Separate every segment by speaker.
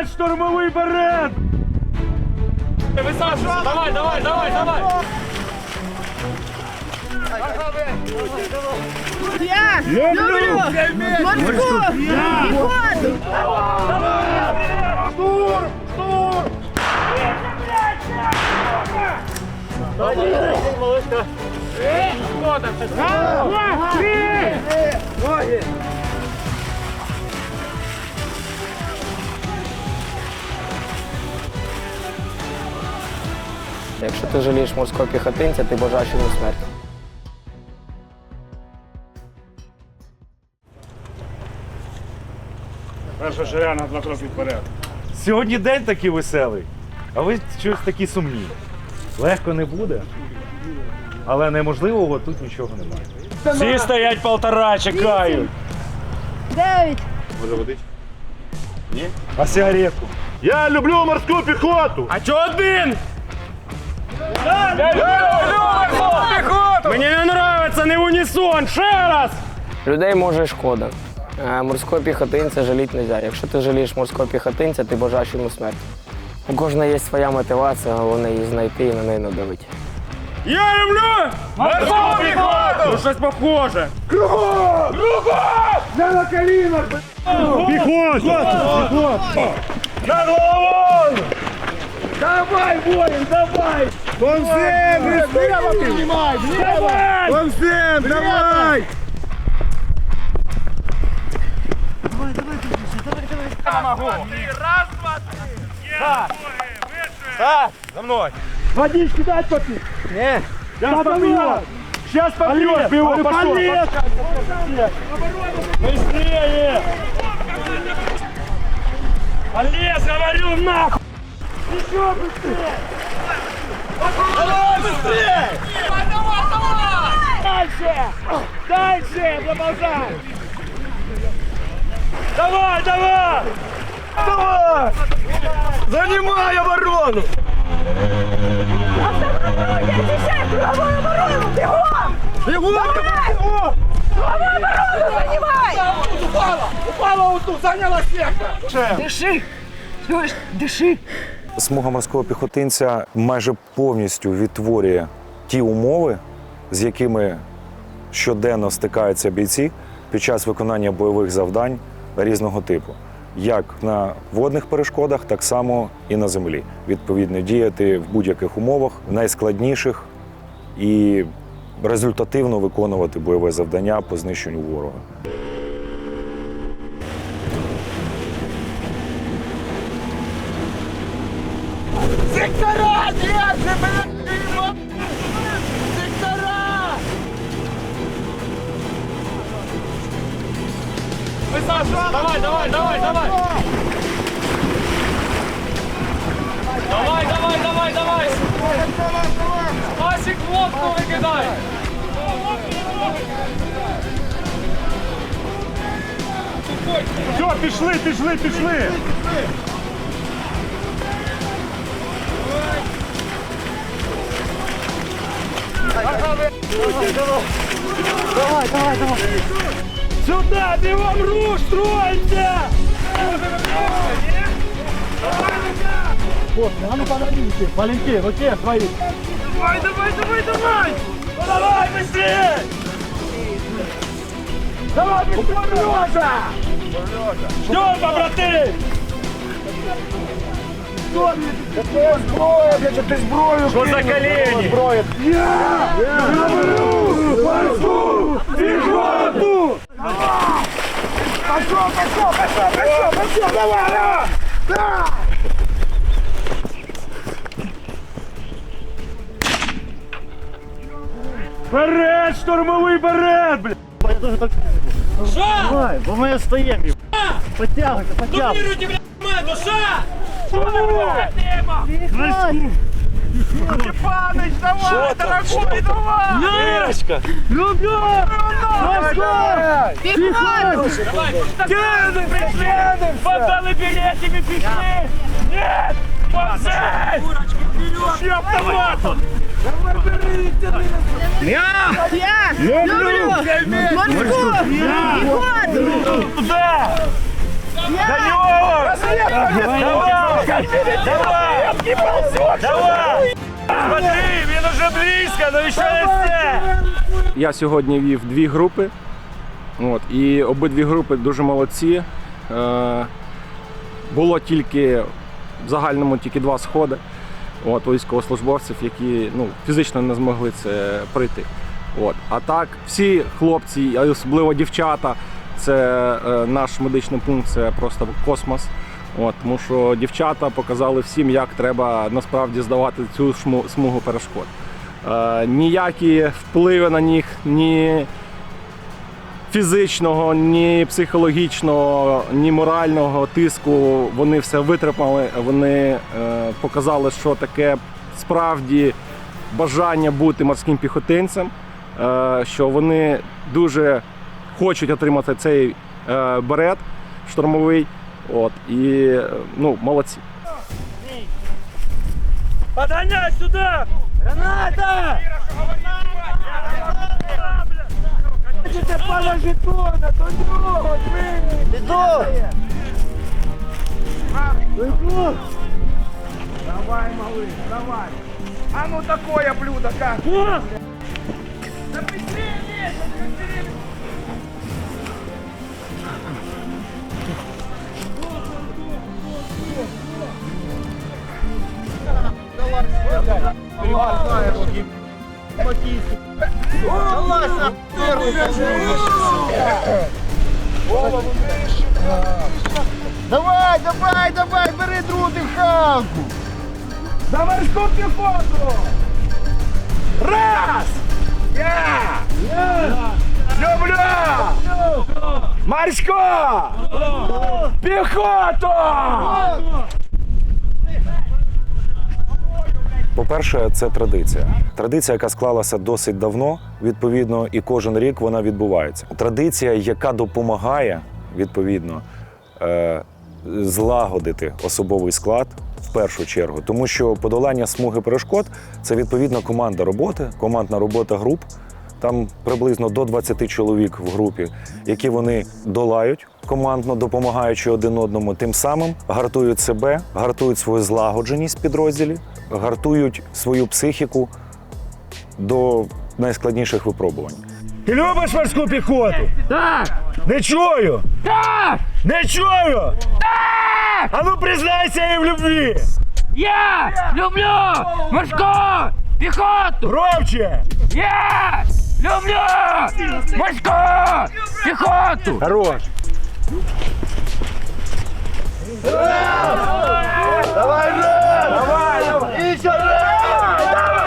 Speaker 1: Вперед, штурмовий берет!
Speaker 2: Высаживайся! Давай, давай, давай, давай!
Speaker 3: Я люблю! Морську! Піхоту.
Speaker 4: Якщо ти жалієш морського піхотинця, ти бажаєш йому смерті.
Speaker 1: Перша ширя на два кроки вперед. Сьогодні день такий веселий, а ви щось такі сумні. Легко не буде, але неможливого тут нічого немає. Всі стоять полтора, чекають.
Speaker 3: Дев'ять.
Speaker 1: Може водить? Ні? А сигаретку? Я люблю морську піхоту!
Speaker 2: А чо один? Я! Мені не нравиться, не в унісон! Ще раз!
Speaker 4: Людей може шкода. А морського піхотинця жаліти не можна. Якщо ти жалієш морського піхотинця, ти бажаєш йому смерті. У кожного є своя мотивація, головне її знайти і на неї надавити.
Speaker 2: Я люблю морську піхоту! Ну щось похоже.
Speaker 1: Піхоту! Над головою! Давай, воїн, давай! Консем, влево піднімай, влево! Консем, давай! Так, за мной. Водички дать попить? Нет. Сейчас попьет. Сейчас попьет. Пиво пошло. Быстрее. Олез, говорю, нахуй. Еще быстрее! Давай, быстрее! Давай, давай, давай! Дальше! Дальше! Продолжай! Давай, давай! Давай! Занимай оборону!
Speaker 3: Автопробуйте, защищай круговую оборону! Бегом!
Speaker 1: Бегом!
Speaker 3: Давай! Круговую оборону занимай!
Speaker 1: Упала! Упала вот тут, заняла всех!
Speaker 3: Дыши! Слышь, дыши!
Speaker 5: Смуга морського піхотинця майже повністю відтворює ті умови, з якими щоденно стикаються бійці під час виконання бойових завдань різного типу, як на водних перешкодах, так само і на землі. Відповідно, діяти в будь-яких умовах, найскладніших і результативно виконувати бойове завдання по знищенню ворога.
Speaker 2: Давай, давай, давай, давай! Давай, давай, давай, в лодку викидай!
Speaker 1: Все, пішли, пішли, пішли! Давай, давай, давай! Сюда, бегом руш, строится! Вот, а ну подождите, Валентин, руке свои. Давай, давай, давай, давай! Давай, быстрее! Давай, быстрее, Лёша! Ждем, побратим! Какая зброя, блядь, що ти зброю Що за колені? Зброя. Я! Я говорю! Морську піхоту! Пошел, пошел, пошел, пошел, пошел, давай, давай! Да! Берет, штурмовий берет, блядь! Давай, бо ми стоїмо. Потягуйся, потягуйся.
Speaker 2: Дублируйте, блядь, команду! Ша!
Speaker 1: Степаныч, давай, дорогой, давай! Ирочка! Люблю! Морской!
Speaker 3: Піхоту!
Speaker 1: Дедом, преследуем! Подали билетами, пішли! Нет! Помзай! Ще автоматом!
Speaker 3: Я люблю морську піхоту!
Speaker 1: Туда! Давай! Давай! Давай! Смотри, він уже близько, ну ще не все!
Speaker 2: Я сьогодні вів дві групи. От, і обидві групи дуже молодці. Е, було тільки в загальному тільки два сходи от, військовослужбовців, які ну, фізично не змогли це пройти. От. А так, всі хлопці, особливо дівчата, це е, наш медичний пункт, це просто космос. От, тому що дівчата показали всім, як треба насправді здавати цю смугу перешкод. Е, ніякі впливи на них, ні фізичного, ні психологічного, ні морального тиску. Вони все витримали. Вони е, показали, що таке справді бажання бути морським піхотинцем, е, що вони дуже хочуть отримати цей е, берет штурмовий. От, і е, ну, молодці.
Speaker 1: Подгоняй сюда! Граната!
Speaker 6: А ну такое блюдо как? Давай, давай, давай, бери другу дихалку. За морську піхоту! Раз! Я! Люблю! Морську! Піхоту!
Speaker 5: По-перше, це традиція. Традиція, яка склалася досить давно, відповідно, і кожен рік вона відбувається. Традиція, яка допомагає відповідно е, злагодити особовий склад в першу чергу, тому що подолання смуги перешкод це відповідна команда роботи, командна робота груп. Там приблизно до 20 чоловік в групі, які вони долають командно, допомагаючи один одному, тим самим гартують себе, гартують свою злагодженість підрозділів, гартують свою психіку до найскладніших випробувань.
Speaker 1: Ти любиш морську піхоту? Так! Не чую! Так! Не чую! Так! А ну признайся їм в любві!
Speaker 7: Я люблю морську піхоту!
Speaker 1: Громче!
Speaker 7: Я Люблю! Войска! Пехоту!
Speaker 1: Хорош! Давай, Давай, давай! И еще раз! Давай!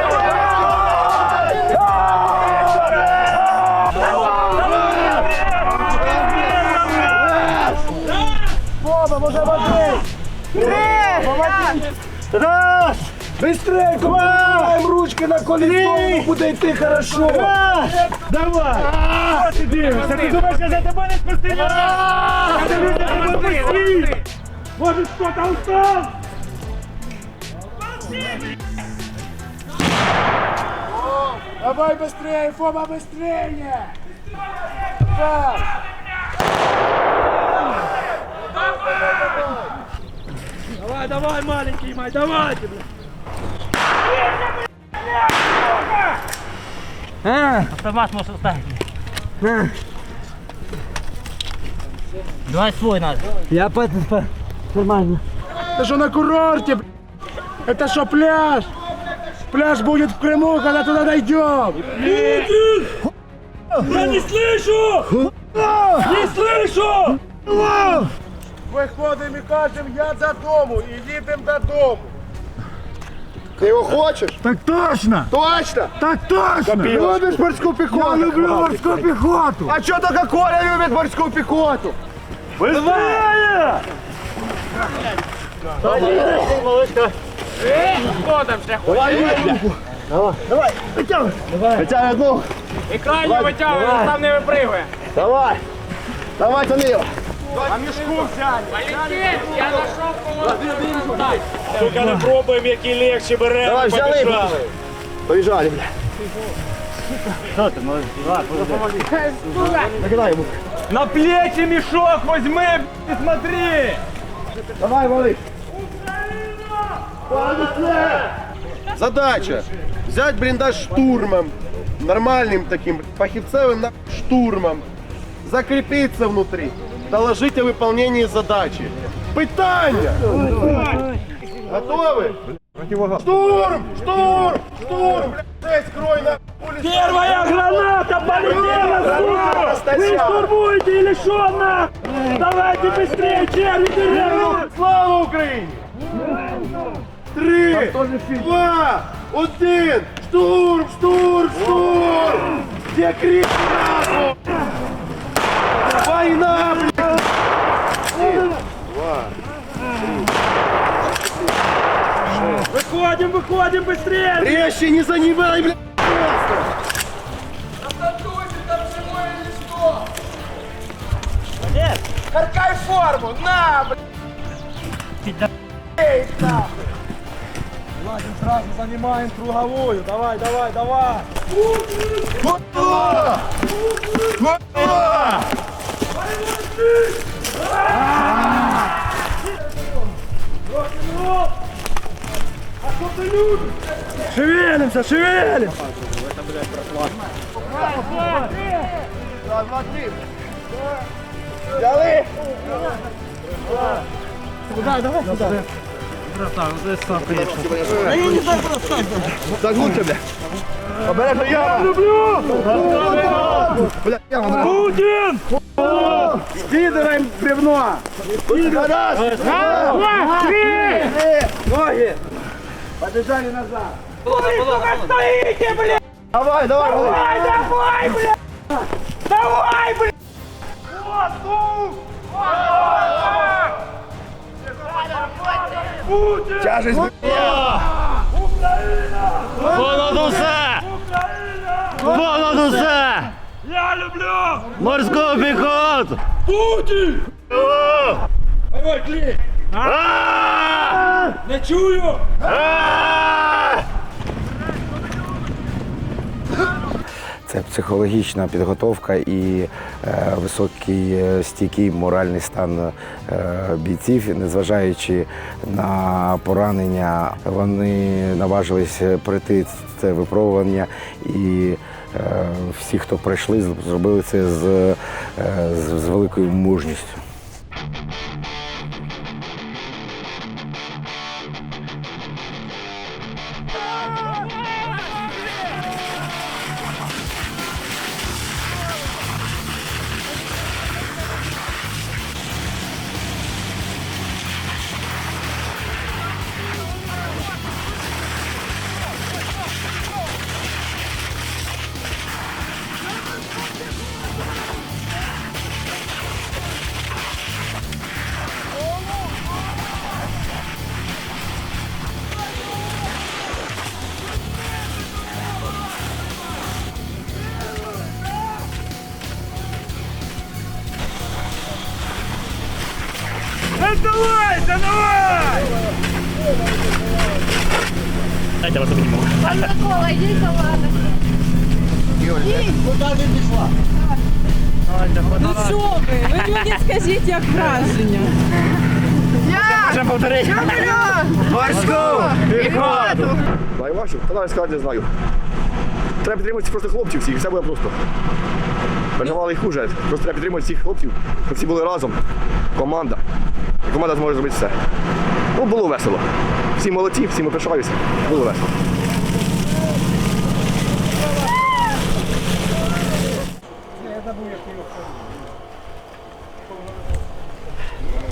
Speaker 1: Давай! Давай! Раз!
Speaker 6: Быстрее, давай! ручки на колесо, буде йти хорошо.
Speaker 1: Раз! Давай! Що ти дивишся? Ти думаєш, я за тобою не спостерігаю? Я дивлюся за тобою постійно! Може, хто-то устав?
Speaker 6: Давай быстрее, Фома, быстрее!
Speaker 1: Давай, давай, маленький мой, давайте, блядь!
Speaker 7: Автомат можешь оставить. Давай свой надо.
Speaker 6: Это что на курорте? б***ь? Это что пляж? Пляж будет в Крыму, когда туда дойдем.
Speaker 1: Я не слышу! Не слышу!
Speaker 6: Виходимо і кажемо, я додому, і їдемо додому. Ти його хочеш?
Speaker 1: Так точно!
Speaker 6: Точно!
Speaker 1: Так точно!
Speaker 6: Любиш морську піхоту?
Speaker 1: Я люблю морську піхоту!
Speaker 6: А чого тільки Коля любить морську піхоту?
Speaker 1: Быстрее!
Speaker 6: Витягуй одну.
Speaker 2: І крайню витягує, там не випригує.
Speaker 6: Давай. Давай, тяни його.
Speaker 1: Тільки не пробуємо, який легше беремо.
Speaker 6: Давай, взяли.
Speaker 1: побіжали.
Speaker 6: Побежали, бля. Накидай ему.
Speaker 1: На плечи мешок возьми, б***ь, смотри!
Speaker 6: Давай, малый. Задача взять блиндаж штурмом, нормальным таким фахивцевым на- штурмом, закрепиться внутри, Доложить о выполнении задачи. Питання! Готовы? Штурм! Штурм! Штурм! Блядь, шесть, крой на
Speaker 8: Первая граната полетела, сука! Вы штурмуете или что, на? Давайте быстрее, черви, деревья!
Speaker 6: Слава Україні! Три, два, один! Штурм! Штурм! Штурм! Где крик нахуй? Война, блядь!
Speaker 8: Выходим, выходим быстрее!
Speaker 6: Резче не занимай, блядь!
Speaker 8: Харкай форму, на, блядь! Эй, нахуй! Ладно, сразу занимаем круговую, давай, давай, давай! Шевелимся, шевелимся! Взяли! Куда, давай сюда. Загнуться, бля. Обережно я люблю! Бля, яма, Путин! Спидером бревно! Раз! Два! Три! Ноги! Побежали назад! Стоите, бля! Давай, давай, давай! Давай, бля! Давай, бля! Вот, ну! Путин! Тяжесть,
Speaker 3: Понад усе!
Speaker 8: Украина!
Speaker 3: Понад усе!
Speaker 8: Я люблю!
Speaker 3: Морську піхоту!
Speaker 8: Путін! Давай, клей! Не чую!
Speaker 9: Це психологічна підготовка і е, високий е, стійкий моральний стан е, бійців, незважаючи на поранення, вони наважились пройти це випробування і. е, Всі, хто пройшли, зробили це з, е, з великою мужністю.
Speaker 8: Давай, давай!
Speaker 3: Дайте вас обніму.
Speaker 10: Микола, йди за ладно.
Speaker 11: Ну що ви? Ви мені скажіть, як враження.
Speaker 3: Можемо повторити. Морську піхоту!
Speaker 6: Найважче? Та навіть сказати не знаю. Треба підтримувати просто хлопців всіх, все буде просто. Переживали і хуже. Просто треба підтримувати всіх хлопців, щоб всі були разом. Команда. Команда зможе зробити все. Ну, було весело. Всі молодці, всі ми пишаюся. Було весело.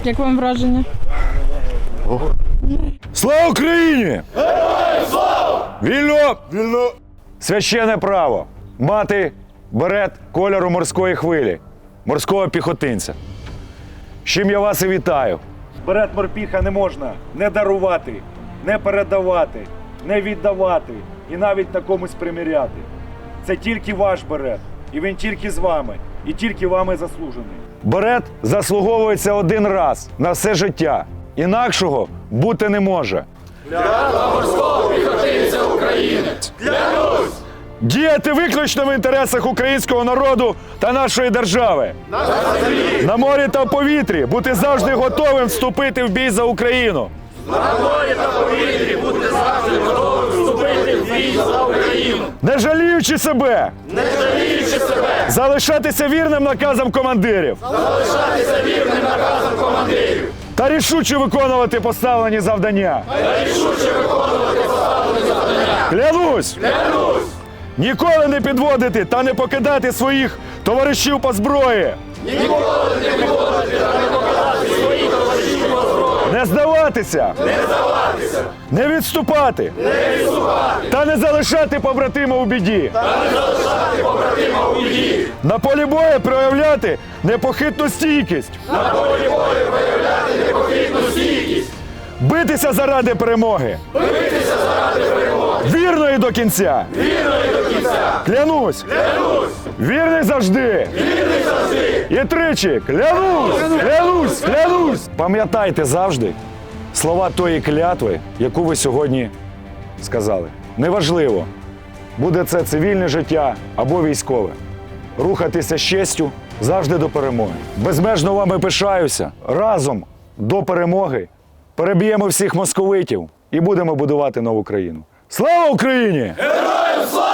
Speaker 11: Як вам враження?
Speaker 5: Слава Україні! Вільно! Вільно! Священне право мати берет кольору морської хвилі, морського піхотинця. З чим я вас і вітаю.
Speaker 12: Берет морпіха не можна не дарувати, не передавати, не віддавати і навіть на комусь приміряти. Це тільки ваш берет, і він тільки з вами, і тільки вами заслужений.
Speaker 5: Берет заслуговується один раз на все життя. Інакшого бути не може. Діяти виключно в інтересах українського народу та нашої держави. На морі та в повітрі бути завжди готовим вступити в бій за Україну. На морі та повітрі бути завжди готовим вступити в Не жаліючи себе. Не жаліючи себе. Залишатися вірним наказам командирів. Залишатися вірним наказам командирів. Та рішуче виконувати поставлені завдання. Та рішуче виконувати поставлені завдання. Клянусь. Клянусь. Ніколи не підводити та не покидати своїх товаришів по зброї. Ніколи не підводити та не покидати своїх товаришів по зброї. Не здаватися. Не здаватися. Не відступати. Та не залишати побратима у біді. Та не залишати побратима у біді. На полі бою проявляти непохитну стійкість. На полі бою проявляти непохитну стійкість. Битися заради перемоги. Битися заради перемоги. Вірно і до кінця. Вірно і. Клянусь. Клянусь. Вірний завжди. Вірний завжди. І тричі. Клянусь. Клянусь. Клянусь. Пам'ятайте завжди слова тої клятви, яку ви сьогодні сказали. Неважливо, буде це цивільне життя або військове. Рухатися з честю завжди до перемоги. Безмежно вами пишаюся. Разом до перемоги переб'ємо всіх московитів і будемо будувати нову країну. Слава Україні! Героям слава!